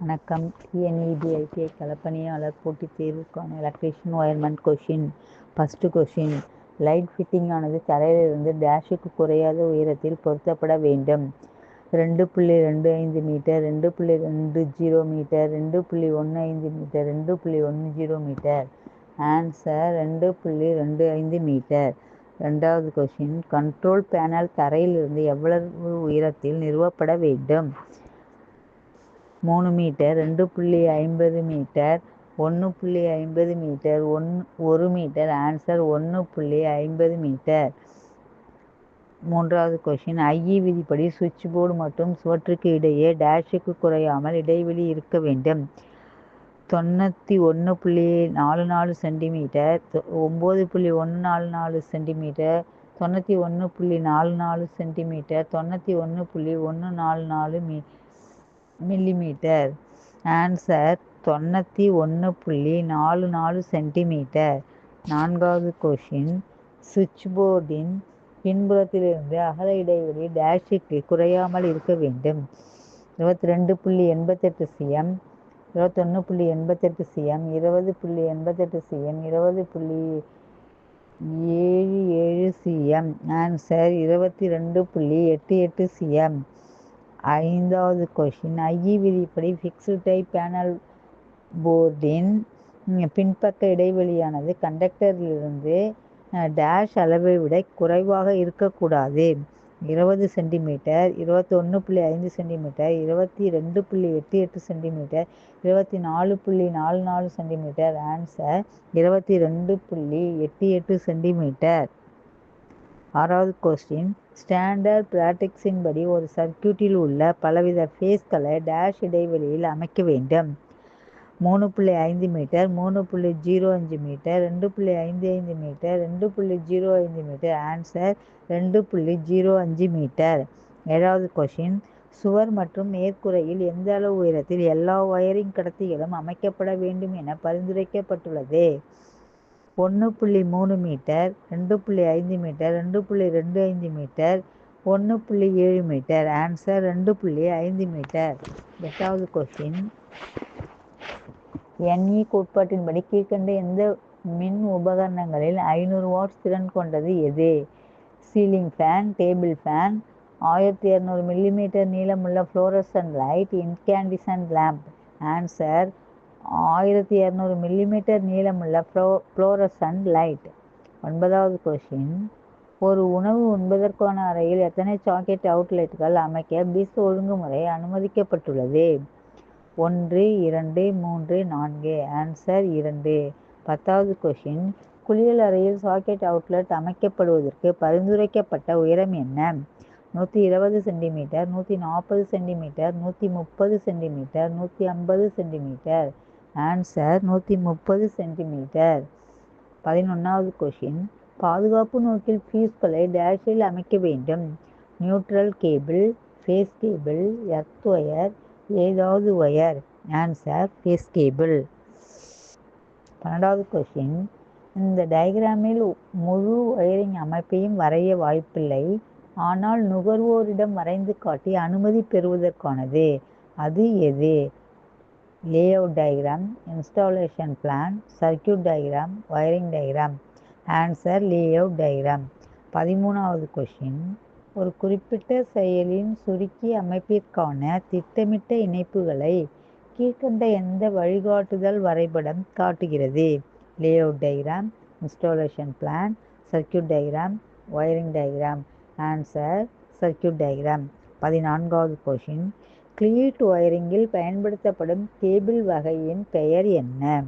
வணக்கம். டிஎன்இபிஐடிஐ களப்பணியாளர் போட்டித் தேர்வுக்கான electrician wireman question first question light fitting ஆனது தரையிலிருந்து டேஷுக்கு குறையாத உயரத்தில் பொருத்தப்பட வேண்டும். ரெண்டு புள்ளி ரெண்டு ஐந்து மீட்டர் ரெண்டு புள்ளி ரெண்டு ஜீரோ மீட்டர் ரெண்டு புள்ளி ஒன்று ஐந்து மீட்டர் ரெண்டு புள்ளி ஒன்று ஜீரோ மீட்டர். ஆன்சர் ரெண்டு புள்ளி ரெண்டு ஐந்து மீட்டர். ரெண்டாவது கொஷின் கண்ட்ரோல் பேனல் தரையிலிருந்து எவ்வளவு உயரத்தில் நிறுவப்பட வேண்டும்? மூணு மீட்டர் ரெண்டு புள்ளி ஐம்பது மீட்டர் ஒன்று புள்ளி ஐம்பது மீட்டர் ஒன் ஒரு மீட்டர் ஆன்சர் ஒன்று புள்ளி ஐம்பது மீட்டர். மூன்றாவது கொஷின் ஐஇ விதிப்படி சுவிட்ச் போர்டு மற்றும் சுவற்றுக்கு இடையே டேஷுக்கு குறையாமல் இடைவெளி இருக்க வேண்டும். தொண்ணூற்றி ஒன்று புள்ளி நாலு நாலு சென்டிமீட்டர் ஒம்பது புள்ளி ஒன்று நாலு நாலு சென்டிமீட்டர் தொண்ணூற்றி ஒன்று புள்ளி நாலு நாலு சென்டிமீட்டர் தொண்ணூற்றி ஒன்று புள்ளி ஒன்று நாலு நாலு மீ மில்லிமீட்டர். ஆன்சர் தொண்ணூற்றி ஒன்று புள்ளி நாலு நாலு சென்டிமீட்டர். நான்காவது கொஷின். சுவிட்ச் போர்டின் பின்புறத்திலிருந்து அகல இடைவெளி டேஷுக்கு குறையாமல் இருக்க வேண்டும். இருபத்தி ரெண்டு புள்ளி எண்பத்தெட்டு சிஎம் இருபத்தொன்று புள்ளி எண்பத்தெட்டு சிஎம் இருபது புள்ளி எண்பத்தெட்டு சிஎம் இருபது புள்ளி ஏழு ஏழு சிஎம். ஆன்சர் இருபத்தி ரெண்டு புள்ளி எட்டு எட்டு சிஎம். ஐந்தாவது கொஷின் ஐஇ விதிப்படி ஃபிக்ஸு டை பேனல் போர்டின் பின்பக்க இடைவெளியானது கண்டக்டரிலிருந்து டேஷ் அளவை விட குறைவாக இருக்கக்கூடாது. இருபது சென்டிமீட்டர் இருபத்தொன்று புள்ளி ஐந்து சென்டிமீட்டர் இருபத்தி ரெண்டு புள்ளி எட்டு எட்டு சென்டிமீட்டர் இருபத்தி நாலு புள்ளி நாலு நாலு சென்டிமீட்டர் ஆன்சர் இருபத்தி ரெண்டு புள்ளி எட்டு எட்டு சென்டிமீட்டர் ஆறாவது கொஸ்டின் ஸ்டாண்டர்ட் பிராட்டிக்ஸின் படி ஒரு சர்க்கியூட்டில் உள்ள பலவித ஃபேஸ்களை டேஷ் இடைவெளியில் அமைக்க வேண்டும். மூணு புள்ளி ஐந்து மீட்டர் மூணு புள்ளி ஜீரோ அஞ்சு மீட்டர் ரெண்டு புள்ளி ஐந்து ஐந்து மீட்டர் ரெண்டு புள்ளி ஜீரோ ஐந்து மீட்டர் ஆன்சர் ரெண்டு புள்ளி ஜீரோ அஞ்சு மீட்டர் ஏழாவது கொஷின் சுவர் மற்றும் மேற்கூரையில் எந்த அளவு உயரத்தில் எல்லா ஒயரிங் கடத்திகளும் அமைக்கப்பட வேண்டும் என பரிந்துரைக்கப்பட்டுள்ளது. ஒன்று புள்ளி மூணு மீட்டர் ரெண்டு புள்ளி ஐந்து மீட்டர் ரெண்டு புள்ளி ரெண்டு ஐந்து மீட்டர் ஒன்று புள்ளி ஏழு மீட்டர். ஆன்சர் ரெண்டு புள்ளி ஐந்து மீட்டர். எட்டாவது கொஸ்டின் என்இ கோட்பாட்டின்படி கீழ்கண்ட எந்த மின் உபகரணங்களில் ஐநூறு வாட்ஸ் திறன் கொண்டது எது? சீலிங் ஃபேன் டேபிள் ஃபேன் ஆயிரத்தி இரநூறு மில்லிமீட்டர் நீளமுள்ள fluorescent light incandescent lamp answer ஆயிரத்தி இரநூறு மில்லிமீட்டர் நீளமுள்ள ப்ளோ ஃப்ளோரசன் லைட் ஒன்பதாவது கொஷின் ஒரு உணவு உண்பதற்கான அறையில் எத்தனை சாக்கெட் அவுட்லெட்டுகள் அமைக்க பிஸ் ஒழுங்குமுறை அனுமதிக்கப்பட்டுள்ளது? ஒன்று இரண்டு மூன்று நான்கு. ஆன்சர் இரண்டு. பத்தாவது கொஷின் குளியல் அறையில் சாக்கெட் அவுட்லெட் அமைக்கப்படுவதற்கு பரிந்துரைக்கப்பட்ட உயரம் என்ன? நூற்றி இருபது சென்டிமீட்டர் நூற்றி நாற்பது சென்டிமீட்டர் நூற்றி முப்பது சென்டிமீட்டர் நூற்றி ஐம்பது சென்டிமீட்டர் ஆன்சர் நூற்றி முப்பது சென்டிமீட்டர் பதினொன்றாவது கொஷின் பாதுகாப்பு நோக்கில் ஃபியூஸ்களை டேஷில் அமைக்க வேண்டும். Neutral cable phase cable earth wire ஏதாவது ஒயர் ஆன்சர் ஃபேஸ் கேபிள் பன்னெண்டாவது கொஷின் இந்த டயக்ராமில் முழு ஒயரிங் அமைப்பையும் வரைய வாய்ப்பில்லை. ஆனால் நுகர்வோரிடம் வரைந்து காட்டி அனுமதி பெறுவதற்கானது. அது எது? Layout diagram installation plan circuit diagram wiring diagram answer layout diagram பதிமூணாவது கொஷின் ஒரு குறிப்பிட்ட செயலின் சுருக்கி அமைப்பிற்கான திட்டமிட்ட இணைப்புகளை கீழ்கண்ட எந்த வழிகாட்டுதல் வரைபடம் காட்டுகிறது? Layout diagram installation plan circuit diagram wiring diagram answer circuit diagram பதினான்காவது கொஷின் கிளீட் ஒயரிங்கில் பயன்படுத்தப்படும் கேபிள் வகையின் பெயர் என்ன?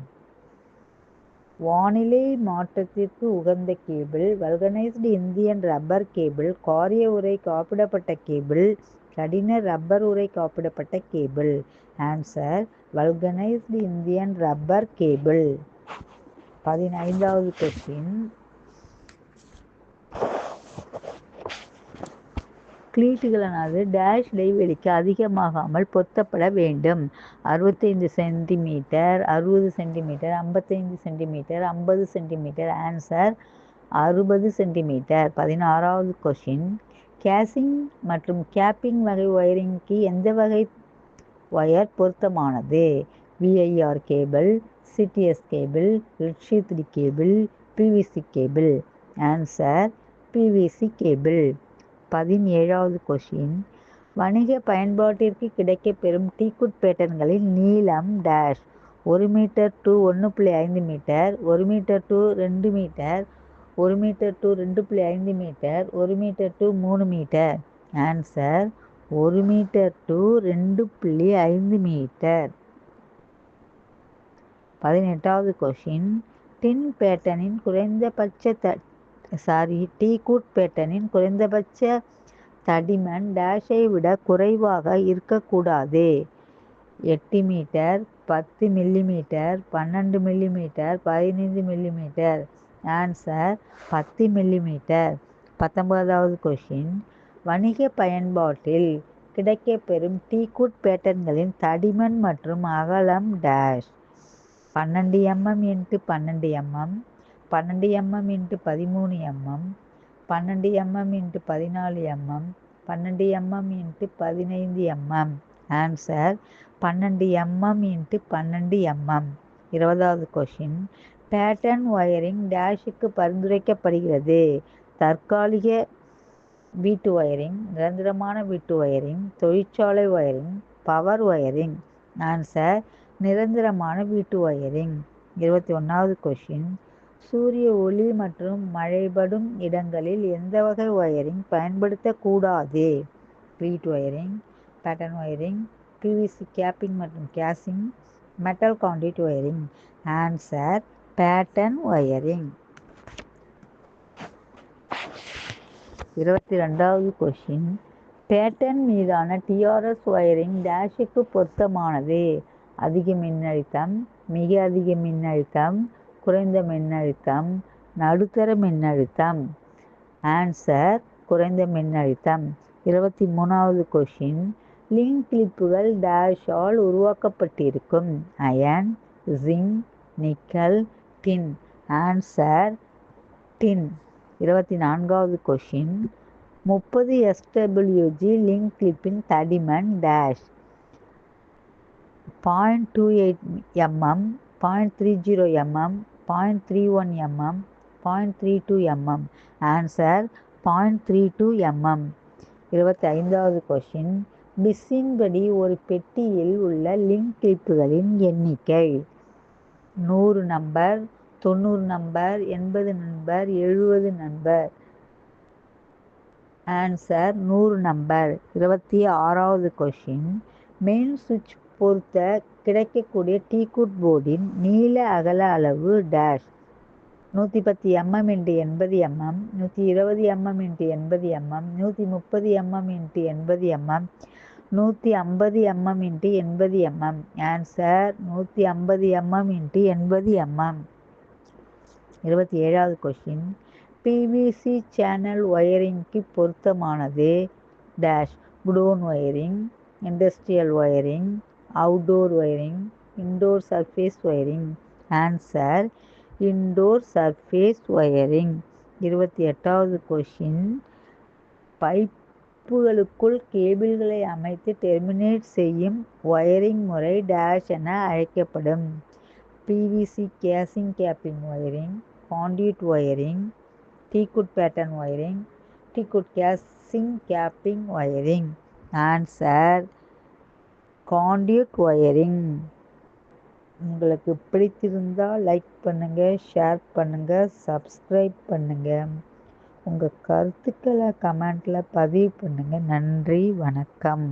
வானிலை மாற்றத்திற்கு உகந்த cable vulcanised Indian rubber cable காரிய உரை காப்பிடப்பட்ட கேபிள் கடின ரப்பர் உரை காப்பிடப்பட்ட cable. Answer vulcanised Indian rubber cable பதினைந்தாவது கொஸ்டின் கிளீட்டுகளானது டேஷ் இடைவெளிக்கு அதிகமாகாமல் பொருத்தப்பட வேண்டும். அறுபத்தைந்து சென்டிமீட்டர் அறுபது சென்டிமீட்டர் ஐம்பத்தைந்து சென்டிமீட்டர் ஐம்பது சென்டிமீட்டர் ஆன்சர் அறுபது சென்டிமீட்டர் பதினாறாவது கொஷின் கேசிங் மற்றும் கேப்பிங் வகை ஒயரிங்க்கு எந்த வகை ஒயர் பொருத்தமானது? VIR cable CTS cable ரிட்ஷித்ரி cable PVC cable answer PVC cable பதினேழாவது கொஷின் வணிக பயன்பாட்டிற்கு கிடைக்கப்பெறும் டீக்குட் பேட்டர்ன்களின் நீளம் டேஷ் ஒரு மீட்டர் டு ஒன்று புள்ளி ஐந்து மீட்டர் ஒரு மீட்டர் டு ரெண்டு மீட்டர் ஒரு மீட்டர் டு ரெண்டு புள்ளி ஐந்து மீட்டர் ஒரு மீட்டர் டு மூணு மீட்டர் ஆன்சர் ஒரு மீட்டர் டு ரெண்டு புள்ளி ஐந்து மீட்டர் பதினெட்டாவது கொஷின் டின் பேட்டனின் குறைந்தபட்ச த சாரி டீ கூட் பேட்டனின் குறைந்தபட்ச தடிமன் டேஷை விட குறைவாக இருக்கக்கூடாது. எட்டு மீட்டர் பத்து மில்லிமீட்டர் பன்னெண்டு மில்லிமீட்டர் பதினைந்து மில்லிமீட்டர் ஆன்சர் பத்து மில்லிமீட்டர் பத்தொன்பதாவது கொஷின் வணிக பயன்பாட்டில் கிடைக்கப்பெறும் டீக்குட் பேட்டர்ன்களின் தடிமன் மற்றும் அகலம் டேஷ் பன்னெண்டு எம்எம் இன்ட்டு பன்னெண்டு எம்எம் பன்னெண்டு எம்எம் இன்ட்டு பதிமூணு எம்எம் பன்னெண்டு எம்எம் இன்ட்டு பதினாலு எம்எம் பன்னெண்டு எம்எம் இன்ட்டு பதினைந்து எம்எம் ஆன்சர் பன்னெண்டு எம்எம் இன்ட்டு பன்னெண்டு எம்எம் இருபதாவது கொஷின் பேட்டர்ன் ஒயரிங் டேஷுக்கு பரிந்துரைக்கப்படுகிறது. தற்காலிக வீட்டு ஒயரிங் நிரந்தரமான வீட்டு ஒயரிங் தொழிற்சாலை ஒயரிங் பவர் ஒயரிங் ஆன்சர் நிரந்தரமான வீட்டு ஒயரிங் இருபத்தி ஒன்றாவது கொஷின் சூரிய ஒளி மற்றும் மழைபடும் இடங்களில் எந்த வகை ஒயரிங் பயன்படுத்தக்கூடாது? வீட் wiring pattern wiring PVC capping மற்றும் casing metal conduit wiring answer pattern wiring இருபத்தி ரெண்டாவது கொஷின் பேட்டர்ன் மீதான டிஆர்எஸ் ஒயரிங் டேஷுக்கு பொருத்தமானது. அதிக மின்னழுத்தம் மிக அதிக மின்னழுத்தம் குறைந்த மின்னழுத்தம் நடுத்தர மின்னழுத்தம். ஆன்சர் குறைந்த மின்னழுத்தம். இருபத்தி மூணாவது கொஷின் லிங்க் கிளிப்புகள் டேஷால் உருவாக்கப்பட்டிருக்கும். Iron zinc nickel tin answer tin இருபத்தி நான்காவது கொஷின் முப்பது எஸ்டபிள்யூஜி லிங்க் கிளிப்பின் தடிமன் dash point two eight mm point three zero mm point three one mm point three two mm answer point three two mm இருபத்தி ஐந்தாவது question பிஸ்ஸின்படி ஒரு பெட்டியில் உள்ள லிங்க் கிளிப்புகளின் எண்ணிக்கை. நூறு நம்பர் தொண்ணூறு நம்பர் எண்பது நம்பர் எழுபது நம்பர் ஆன்சர் நூறு நம்பர் இருபத்தி ஆறாவது கொஷின் மெயின் சுவிட்ச் பொருத்த கிடைக்கக்கூடிய டீகுட் போர்டின் நீள அகல அளவு டேஷ் நூற்றி பத்து எம்எம் இன்ட்டு எண்பது எம்எம் நூற்றி இருபது எம்எம் இன்ட்டு எண்பது எம்எம் நூற்றி முப்பது எம்எம் இன்ட்டு எண்பது எம்எம் நூற்றி ஐம்பது எம்எம் இன்ட்டு எண்பது எம்எம் ஆன்சர் நூற்றி ஐம்பது எம்எம் இன்ட்டு எண்பது எம்எம் இருபத்தி ஏழாவது கொஷின் பிவிசி சேனல் ஒயரிங்க்கு பொருத்தமானது dash godown wiring industrial wiring outdoor wiring indoor surface wiring answer indoor surface wiring இருபத்தி எட்டாவது கொஷின் பைப்புகளுக்குள் கேபிள்களை அமைத்து டெர்மினேட் செய்யும் ஒயரிங் முறை டேஷ் என அழைக்கப்படும். PVC casing capping wiring conduit wiring teakwood pattern wiring teakwood casing capping wiring answer conduit wiring உங்களுக்கு பிடித்திருந்தால் like பண்ணுங்கள் ஷேர் பண்ணுங்கள் சப்ஸ்கிரைப் பண்ணுங்கள் உங்கள் கருத்துக்களை கமெண்ட்டில் பதிவு பண்ணுங்கள் நன்றி வணக்கம்.